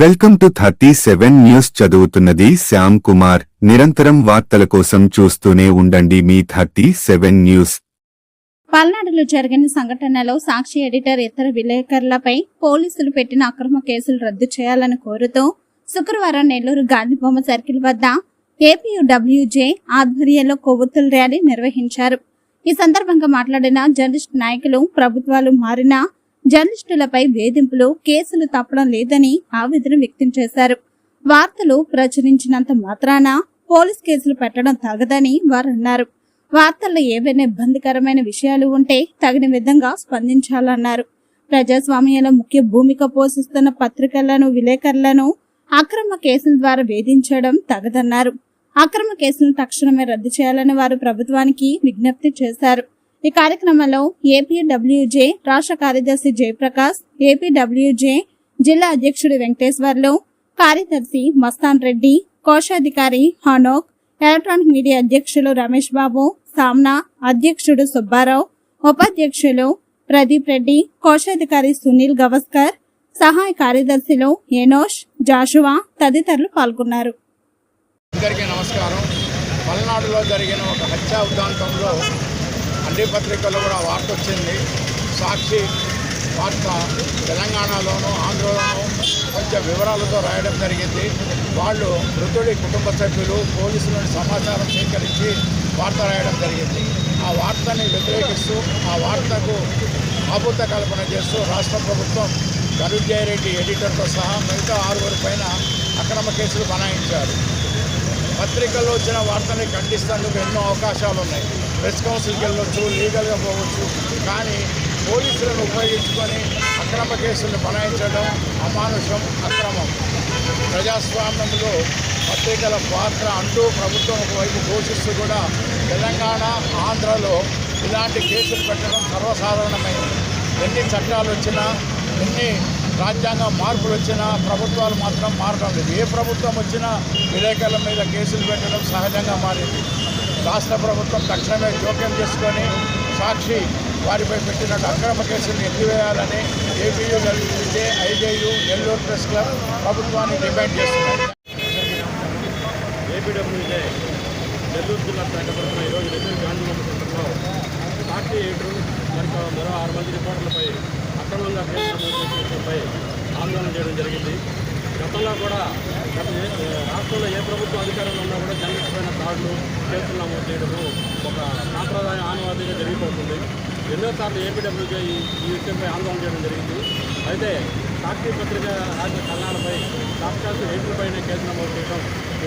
Welcome to thirty seven news చదువుతున్నది శ్యామ్ కుమార్. నిరంతరం వార్తల కోసం చూస్తూనే ఉండండి మీ థర్టీ సెవెన్ న్యూస్. పల్నాడులో జరిగిన సంఘటనలో సాక్షి ఎడిటర్ ఇతర విలేకరులపై పోలీసులు పెట్టిన అక్రమ కేసులు రద్దు చేయాలని కోరుతూ శుక్రవారం నెల్లూరు గాంధీబొమ్మ సర్కిల్ వద్ద ఏపీయూడబ్ల్యూజే ఆధ్వర్యంలో కొవ్వొత్తుల ర్యాలీ నిర్వహించారు. ఈ సందర్భంగా మాట్లాడిన జర్నలిస్ట్ నాయకులు ప్రభుత్వాలు మారినా జర్నలిస్టులపై వేధింపులు కేసులు తప్పడం లేదని ఆవేదన వ్యక్తం చేశారు. వార్తలు ప్రచురించినంత మాత్రాన పోలీస్ కేసులు పెట్టడం తగదని వారు అన్నారు వార్తల్లో ఏవైనా ఇబ్బందికరమైన విషయాలు ఉంటే తగిన విధంగా స్పందించాలన్నారు. ప్రజాస్వామ్యంలో ముఖ్య భూమిక పోషిస్తున్న పత్రికలను విలేకరులను అక్రమ కేసుల ద్వారా వేధించడం తగదన్నారు. అక్రమ కేసులను తక్షణమే రద్దు చేయాలని వారు ప్రభుత్వానికి విజ్ఞప్తి చేశారు. ఈ కార్యక్రమంలో ఏపీడబ్ల్యూజే రాష్ట్ర కార్యదర్శి జయప్రకాష్ ఏపీడబ్ల్యూజే జిల్లా అధ్యక్షుడు వెంకటేశ్వర్లు కార్యదర్శి మస్తాన్ రెడ్డి కోశాధికారి హనోక్ ఎలక్ట్రానిక్ మీడియా అధ్యక్షులు రమేష్ బాబు సామ్నా అధ్యక్షుడు సుబ్బారావు ఉపాధ్యక్షులు ప్రదీప్ రెడ్డి కోశాధికారి సునీల్ గవస్కర్ సహాయ కార్యదర్శులు ఎనోష్ జాషువా తదితరులు పాల్గొన్నారు. అందరికీ నమస్కారం. పల్నాడులో జరిగిన ఒక హత్యా ఉద్దాంతంలో అన్ని పత్రికల్లో కూడా వార్త వచ్చింది. సాక్షి వార్త తెలంగాణలోను ఆంధ్రలోను కొంచెం వివరాలతో రాయడం జరిగింది. వాళ్ళు మృతుడి కుటుంబ సభ్యులు పోలీసుల నుండి సమాచారం సేకరించి వార్త రాయడం జరిగింది. ఆ వార్తని వ్యతిరేకిస్తూ ఆ వార్తకు ఆభూత కల్పన చేస్తూ రాష్ట్ర ప్రభుత్వం ధనుంజయ రెడ్డి ఎడిటర్తో సహా మిగతా ఆరుగురి పైన అక్రమ కేసులు బనాయించారు. పత్రికల్లో వచ్చిన వార్తని ఖండిస్తేందుకు ఎన్నో అవకాశాలు ఉన్నాయి ప్రెస్ కౌన్సిల్కి వెళ్ళొచ్చు లీగల్గా పోవచ్చు. కానీ పోలీసులను ఉపయోగించుకొని అక్రమ కేసులను బనాయించడం అమానుషం అక్రమం. ప్రజాస్వామ్యంలో పత్రికల పాత్ర అంటూ ప్రభుత్వం ఒకవైపు ఘోషిస్తూ కూడా తెలంగాణ ఆంధ్రలో ఇలాంటి కేసులు పెట్టడం సర్వసాధారణమైంది ఎన్ని చట్టాలు వచ్చినా ఎన్ని రాజ్యాంగ మార్పులు వచ్చినా ప్రభుత్వాలు మాత్రం మారడం లేదు. ఏ ప్రభుత్వం వచ్చినా విలేకరుల మీద కేసులు పెట్టడం సహజంగా మారింది. రాష్ట్ర ప్రభుత్వం తక్షణమే జోక్యం చేసుకొని సాక్షి వారిపై పెట్టిన అక్రమ కేసులను ఎత్తివేయాలని ఏపీయూ కలిగితే ఐజేయు నెల్లూరు ప్రెస్ క్లబ్ ప్రభుత్వాన్ని డిమాండ్ చేస్తున్నాయి ఏపీడబ్ల్యూజే నెల్లూరు జిల్లా శాఖ తరఫున ఈరోజు నెల్లూరు గాంధీ సెంటర్లో పార్టీ ఎయిటర్ మరి మరో ఆరు మంది రిపోర్టర్లపై అక్రమంగా కేసు నమోదు చేసినపై ఆందోళన చేయడం జరిగింది. గతంలో కూడా గత రాష్ట్రంలో ఏ ప్రభుత్వం అధికారంలో ఉన్నా కూడా జర్నలిస్ట్ దాడులు కేసులు నమోదు చేయడము ఒక సాంప్రదాయ ఆనవాదిగా జరిగిపోతుంది. ఎన్నోసార్లు ఏపీడబ్ల్యూజే ఈ విషయంపై ఆందోళన చేయడం జరిగింది. అయితే సాక్షి పత్రిక రాజ్య కళ్యాణపై సాక్షాత్ ఎయిట్లపైనే కేసు నమోదు చేయడం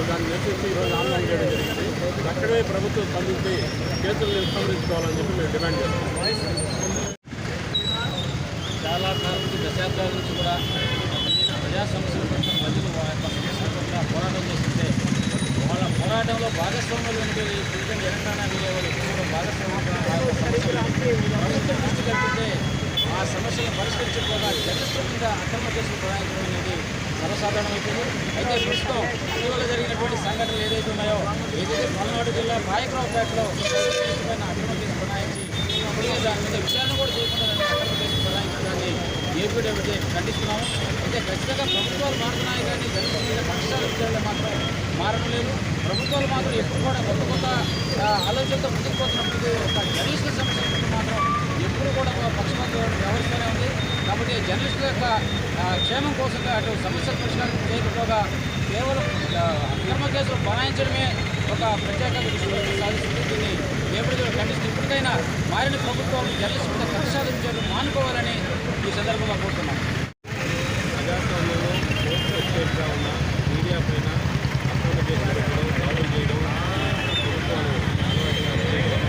దాన్ని నిరసించి ఈరోజు ఆందోళన చేయడం జరిగింది. అక్కడే ప్రభుత్వం స్పందించి కేసులు నిస్తంభించుకోవాలని చెప్పి మేము డిమాండ్ చేస్తున్నాం. చాలా కాలం నుంచి దశాబ్దాల నుంచి కూడా ప్రజా- సమస్యలు కోసం ప్రజలు వాళ్ళ యొక్క సమస్యల పట్ల పోరాటం చేస్తుంటే వాళ్ళ పోరాటంలో భాగస్వాములు ఉంటే ఎందుకంటే తెలంగాణ వాళ్ళు భాగస్వామ్యం దృష్టి కల్పితే ఆ సమస్యలను పరిష్కరించకపోగా జర్నలిస్టుల అక్రమ కేసులు ప్రయాణించడం అనేది సర్వసాధారణమైపోయింది. అయితే ప్రస్తుతం ఇటీవల జరిగినటువంటి సంఘటనలు ఏదైతే ఉన్నాయో ఏదైతే పల్నాడు జిల్లా నాయకరావుపేటలో పైన అక్రమ కేసు ప్రయాణించి ఇప్పటికే దాని మీద విచారణ కూడా చేయకుండా అక్రమ కేసు ప్రయాణించడాన్ని ఏపీడబ్ల్యూజే ఖండిస్తున్నాము. అయితే ఖచ్చితంగా ప్రభుత్వాలు మారుతున్నాయి కానీ జర్నలిస్టుల మీద పక్షాలు మాత్రం మారడం లేదు ప్రభుత్వాలు మాత్రం ఎప్పుడు కూడా కొత్త కొత్త ఆలోచనతో ముందుకు పోతున్నప్పుడు ఒక జర్నలిస్టుల సమస్య మాత్రం ఎప్పుడు కూడా ఒక పక్షపాత వ్యవస్థనే ఉంది. కాబట్టి జర్నలిస్టుల యొక్క క్షేమం కోసం అటు సమస్యల పరిష్కారం చేయకపోగా కేవలం అక్రమ కేసులు బనాయించడమే ఒక ప్రత్యేక దృష్టి సాధిస్తుంది. దీన్ని ఏపటిలో ఖండిస్తూ ఇప్పటికైనా మారిన ప్రభుత్వం జర్నలిస్టు మీద కక్ష సాధించడం మానుకోవాలని ఈ సందర్భంగా కోరుతున్నాను ప్రజాస్వామ్యంలో పోస్ట్ ఎస్టేట్గా ఉన్న మీడియా పైన అక్రమ కేసులు పెట్టడం దాడులు చేయడం ప్రభుత్వాలు అలవాటుగా చేయడం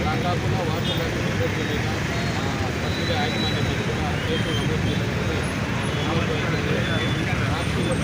అలా కాకుండా వార్తలు రిపోర్ట్ల మీద పత్రిక యాజమాన్యం మీద కూడా రాష్ట్రంలో